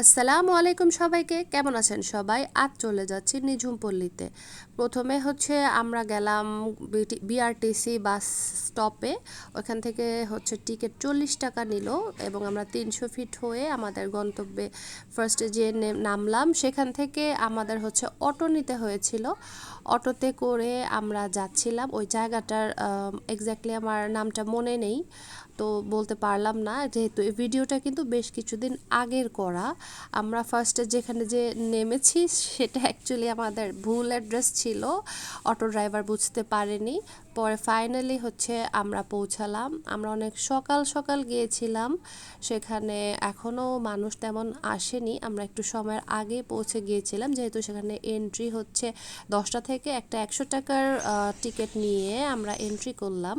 আসসালামু আলাইকুম সবাইকে। কেমন আছেন সবাই? আজ চলে যাচ্ছি নিঝুম পল্লীতে প্রথমে হচ্ছে আমরা গেলাম বিআরটিসি বাস স্টপে। ওখান থেকে হচ্ছে টিকিট চল্লিশ টাকা নিল এবং আমরা তিনশো ফিট হয়ে আমাদের গন্তব্যে ফার্স্টে যে নামলাম। সেখান থেকে আমাদের হচ্ছে অটো নিতে হয়েছিল। অটোতে করে আমরা যাচ্ছিলাম। ওই জায়গাটার এক্স্যাক্টলি আমার নামটা মনে নেই। তো বলতে পারলাম না, যেহেতু এই ভিডিওটা কিন্তু বেশ কিছুদিন আগের করা। আমরা ফার্স্টে যেখানে যে নেমেছি, সেটা অ্যাকচুয়ালি আমাদের ভুল অ্যাড্রেস ছিল অটো ড্রাইভার বুঝতে পারেনি। পরে ফাইনালি হচ্ছে আমরা পৌঁছালাম। আমরা অনেক সকাল সকাল গিয়েছিলাম, সেখানে এখনও মানুষ তেমন আসেনি। আমরা একটু সময়ের আগে পৌঁছে গিয়েছিলাম, যেহেতু সেখানে এন্ট্রি হচ্ছে দশটা থেকে একটা একশো টাকার টিকিট নিয়ে আমরা এন্ট্রি করলাম।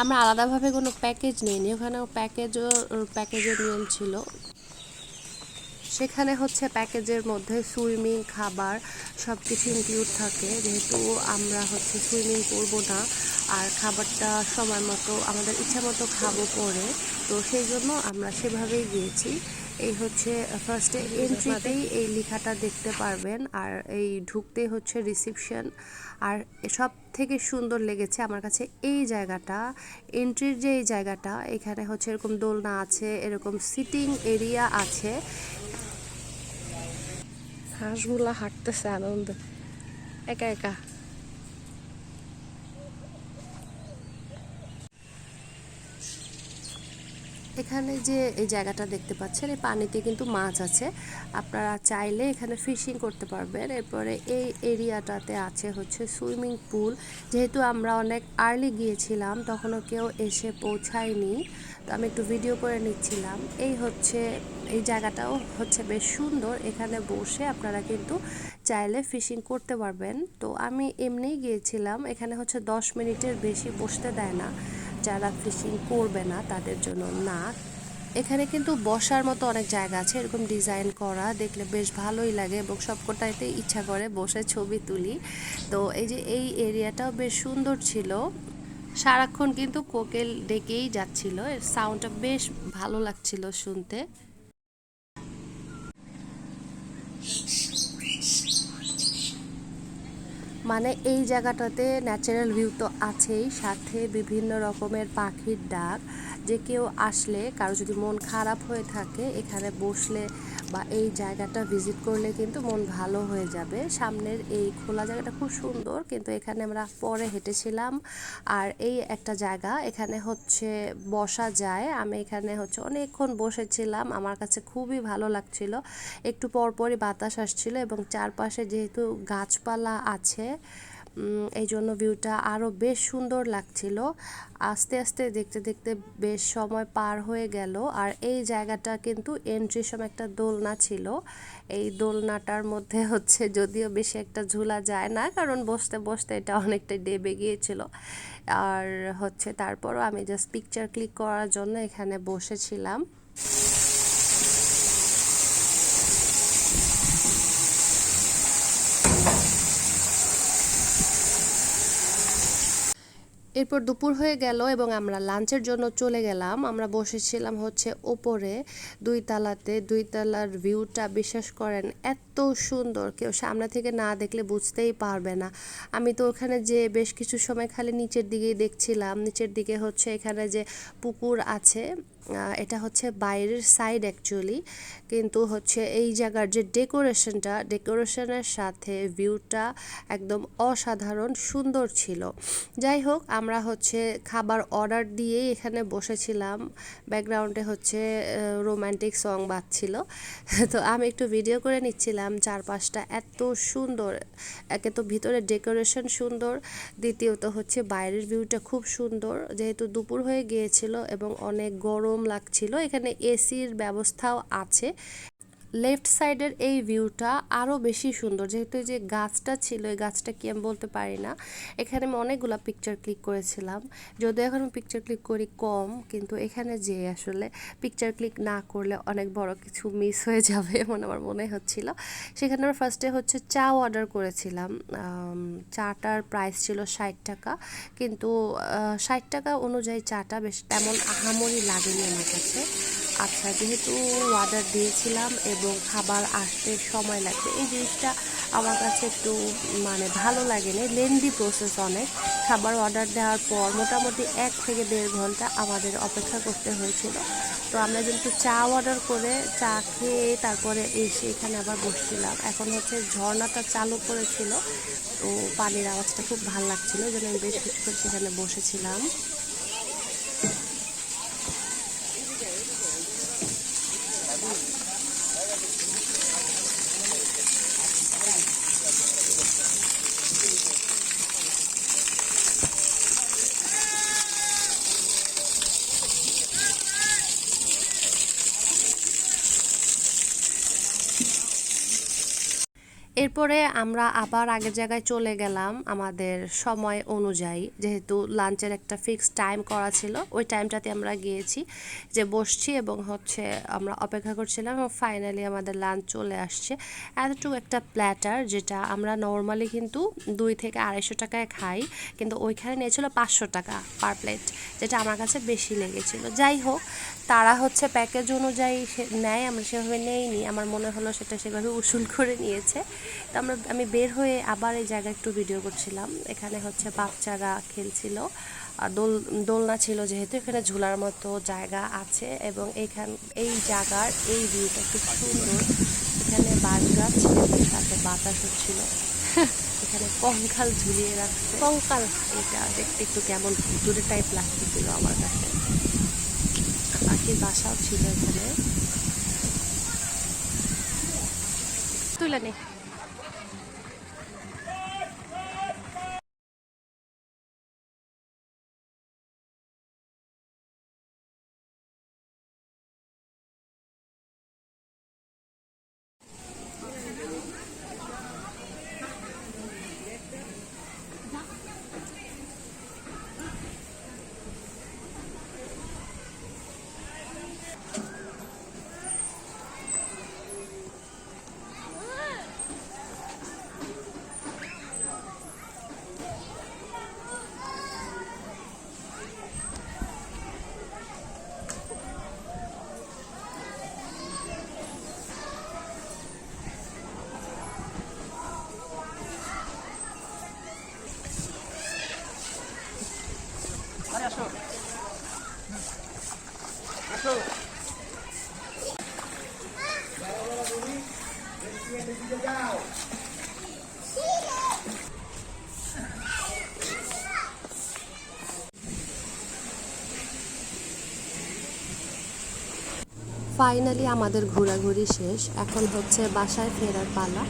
আমরা আলাদাভাবে কোনো প্যাকেজ নিইনি। ওখানেও প্যাকেজও প্যাকেজের নিয়ম ছিল। সেখানে হচ্ছে প্যাকেজের মধ্যে সুইমিং, খাবার সব কিছু ইনক্লুড থাকে। যেহেতু আমরা হচ্ছে সুইমিং করব না, আর খাবারটা সময় মতো আমাদের ইচ্ছা মতো খাব পরে, তো সেই জন্য আমরা সেভাবেই গিয়েছি। এই হচ্ছে ফার্স্টে এন্ট্রিতেই এই লেখাটা দেখতে পারবেন। আর এই ঢুকতেই হচ্ছে রিসিপশন আর সব থেকে সুন্দর লেগেছে আমার কাছে এই জায়গাটা এন্ট্রির যে এই জায়গাটা, এখানে হচ্ছে এরকম দোলনা আছে, এরকম সিটিং এরিয়া আছে। হাঁসগুলা হাঁটতেছে আনন্দ। একা একা। এখানে যে এই জায়গাটা দেখতে পাচ্ছেন, এই পানিতে কিন্তু মাছ আছে। আপনারা চাইলে এখানে ফিশিং করতে পারবেন। এরপরে এই এরিয়াটাতে আছে হচ্ছে সুইমিং পুল। যেহেতু আমরা অনেক আর্লি গিয়েছিলাম, তখনও কেউ এসে পৌঁছায়নি। তো আমি একটু ভিডিও করে নিচ্ছিলাম। এই হচ্ছে, এই জায়গাটাও হচ্ছে বেশ সুন্দর। এখানে বসে আপনারা কিন্তু চাইলে ফিশিং করতে পারবেন। তো আমি এমনিই গিয়েছিলাম। এখানে হচ্ছে দশ মিনিটের বেশি বসতে দেয় না। যারা ফিশিং করবে না, তাদের জন্য না। এখানে কিন্তু বসার মতো অনেক জায়গা আছে, এরকম ডিজাইন করা, দেখলে বেশ ভালোই লাগে এবং সবকটাইতে ইচ্ছা করে বসে ছবি তুলি। তো এই যে এই এরিয়াটাও বেশ সুন্দর ছিল। সারাক্ষণ কিন্তু কোকেল ডেকেই যাচ্ছিল, এর সাউন্ডটা বেশ ভালো লাগছিল শুনতে। মানে এই জায়গাটাতে ন্যাচারাল ভিউ তো আছেই সাথে বিভিন্ন রকমের পাখির ডাক। যে কেউ আসলে কারও যদি মন খারাপ হয়ে থাকে, এখানে বসলে বা এই জায়গাটা ভিজিট করলে কিন্তু মন ভালো হয়ে যাবে। সামনের এই খোলা জায়গাটা খুব সুন্দর, কিন্তু এখানে আমরা পরে হেঁটেছিলাম। আর এই একটা জায়গা, এখানে হচ্ছে বসা যায়। আমি এখানে হচ্ছে অনেকক্ষণ বসেছিলাম, আমার কাছে খুবই ভালো লাগছিল। একটু পরপরই বাতাস আসছিল এবং চারপাশে যেহেতু গাছপালা আছে এই জন্য ভিউটা আরও বেশ সুন্দর লাগছিল। আস্তে আস্তে দেখতে দেখতে বেশ সময় পার হয়ে গেল আর এই জায়গাটা কিন্তু এন্ট্রির সময় একটা দোলনা ছিল। এই দোলনাটার মধ্যে হচ্ছে যদিও বেশি একটা ঝুলা যায় না, কারণ বসতে বসতে এটা অনেকটা ডেবে গিয়েছিল। আর হচ্ছে তারপরও আমি জাস্ট পিকচার ক্লিক করার জন্য এখানে বসেছিলাম। এরপর দুপুর হয়ে গেল এবং আমরা লাঞ্চের জন্য চলে গেলাম। আমরা বসেছিলাম হচ্ছে ওপরে, দুই তালাতে। দুই তালার ভিউটা বিশ্বাস করেন, এত সুন্দর। কেউ সামনে থেকে না দেখলে বুঝতেই পারবে না। আমি তো ওখানে যে বেশ কিছু সময় খালি নিচের দিকেই দেখছিলাম। নিচের দিকে হচ্ছে এখানে যে পুকুর আছে এটা হচ্ছে বাইরের সাইড অ্যাকচুয়ালি কিন্তু হচ্ছে এই জায়গার যে ডেকোরেশনটা ডেকোরেশনের সাথে ভিউটা একদম অসাধারণ সুন্দর ছিল। যাই হোক, আমরা হচ্ছে খাবার অর্ডার দিয়ে এখানে বসেছিলাম। ব্যাকগ্রাউন্ডে হচ্ছে রোম্যান্টিক সং বাজছিল। তো আমি একটু ভিডিও করে নিচ্ছিলাম, চারপাশটা এত সুন্দর, একে তো ভিতরে ডেকোরেশন সুন্দর, দ্বিতীয়ত হচ্ছে বাইরের ভিউটা খুব সুন্দর। যেহেতু দুপুর হয়ে গিয়েছিল এবং অনেক গরম গরম লাগছিল এখানে এসির ব্যবস্থাও আছে। লেফট সাইডের এই ভিউটা আরও বেশি সুন্দর। যেহেতু যে গাছটা ছিল, এই গাছটা কি আমি বলতে পারি না। এখানে আমি অনেকগুলো পিকচার ক্লিক করেছিলাম। যদিও এখন আমি পিকচার ক্লিক করি কম, কিন্তু এখানে যে আসলে পিকচার ক্লিক না করলে অনেক বড় কিছু মিস হয়ে যাবে এমন আমার মনে হচ্ছিল। সেখানে আমরা ফার্স্টে হচ্ছে চা অর্ডার করেছিলাম। চাটার প্রাইস ছিল ষাট টাকা। কিন্তু ষাট টাকা অনুযায়ী চাটা বেশ তেমন আহামরি লাগেনি আমার কাছে। আচ্ছা যেহেতু অর্ডার দিয়েছিলাম এবং খাবার আসতে সময় লাগবে, এই জিনিসটা আমার কাছে একটু মানে ভালো লাগে লাগেনি। লেন্দি প্রসেস অনেক। খাবার অর্ডার দেওয়ার পর মোটামুটি এক থেকে দেড় ঘণ্টা আমাদের অপেক্ষা করতে হয়েছিল। তো আমরা কিন্তু চা অর্ডার করে চা খেয়ে তারপরে এসে এখানে আবার বসছিলাম। এখন হচ্ছে ঝর্ণাটা চালু করেছিল। তো পানির আওয়াজটা খুব ভালো লাগছিল জন্য আমি বেশ কিছুক্ষণ সেখানে বসেছিলাম। এরপরে আমরা আবার আগের জায়গায় চলে গেলাম আমাদের সময় অনুযায়ী। যেহেতু লাঞ্চের একটা ফিক্সড টাইম করা ছিল, ওই টাইমটাতে আমরা গিয়েছি যে বসছি এবং হচ্ছে আমরা অপেক্ষা করছিলাম এবং ফাইনালি আমাদের লাঞ্চ চলে আসছে। এতটুকু একটা প্ল্যাটার যেটা আমরা নর্মালি কিন্তু দুই থেকে আড়াইশো টাকায় খাই, কিন্তু ওইখানে নিয়েছিল পাঁচশো টাকা পার প্লেট যেটা আমার কাছে বেশি লেগেছিল। যাই হোক, তারা হচ্ছে প্যাকেজ অনুযায়ী সে নেয়, আমরা সেভাবে নেইনি। আমার মনে হলো সেটা সেভাবে উসুল করে নিয়েছে। তো আমরা আমি বের হয়ে আবার এই জায়গায় একটু ভিডিও করছিলাম। এখানে হচ্ছে বাচ্চারা খেলছিল। আর দোল দোলনা ছিল যেহেতু এখানে ঝুলার মতো জায়গা আছে এবং এইখান এই জায়গার এই ভিউটা খুব সুন্দর। এখানে বাঁশ গাছ সাথে বাতাস হচ্ছিল। এখানে কঙ্কাল ঝুলিয়ে রাখছে। কঙ্কাল? এটা দেখতে একটু কেমন ভুতুরে টাইপ লাগতেছিল আমার কাছে। পাখির বাসাও ছিল এখানে। তুলে ফাইনালি আমাদের ঘোরাঘুরি শেষ। এখন হচ্ছে বাসায় ফেরার পালা।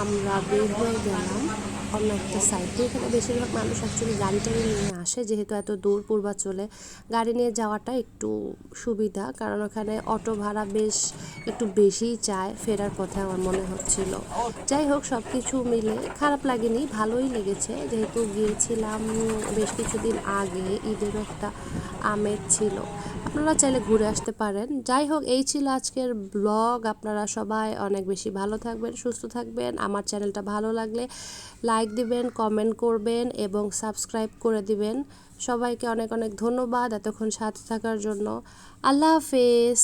আমরা বের হয়ে গেলাম। অন্য একটা সাইডে এখানে বেশিরভাগ মানুষ অ্যাকচুয়ালি গাড়ি টাড়ি নিয়ে আসে, যেহেতু এত দূর পূর্বাচলে। গাড়ি নিয়ে যাওয়াটা একটু সুবিধা, কারণ ওখানে অটো ভাড়া বেশ একটু বেশিই চায়, ফেরার পথে আমার মনে হচ্ছিল। যাই হোক সব কিছু মিলে খারাপ লাগেনি, ভালোই লেগেছে। যেহেতু গিয়েছিলাম বেশ কিছুদিন আগে, ঈদের একটা আমেজ ছিল। আপনারা চাইলে ঘুরে আসতে পারেন। যাই হোক, এই ছিল আজকের ব্লগ। আপনারা সবাই অনেক বেশি ভালো থাকবেন, সুস্থ থাকবেন। আমার চ্যানেলটা ভালো লাগলে লাইক দিবেন, কমেন্ট করবেন এবং সাবস্ক্রাইব করে দিবেন। সবাইকে অনেক অনেক ধন্যবাদ এতক্ষণ সাথে থাকার জন্য। আল্লাহ হাফেজ।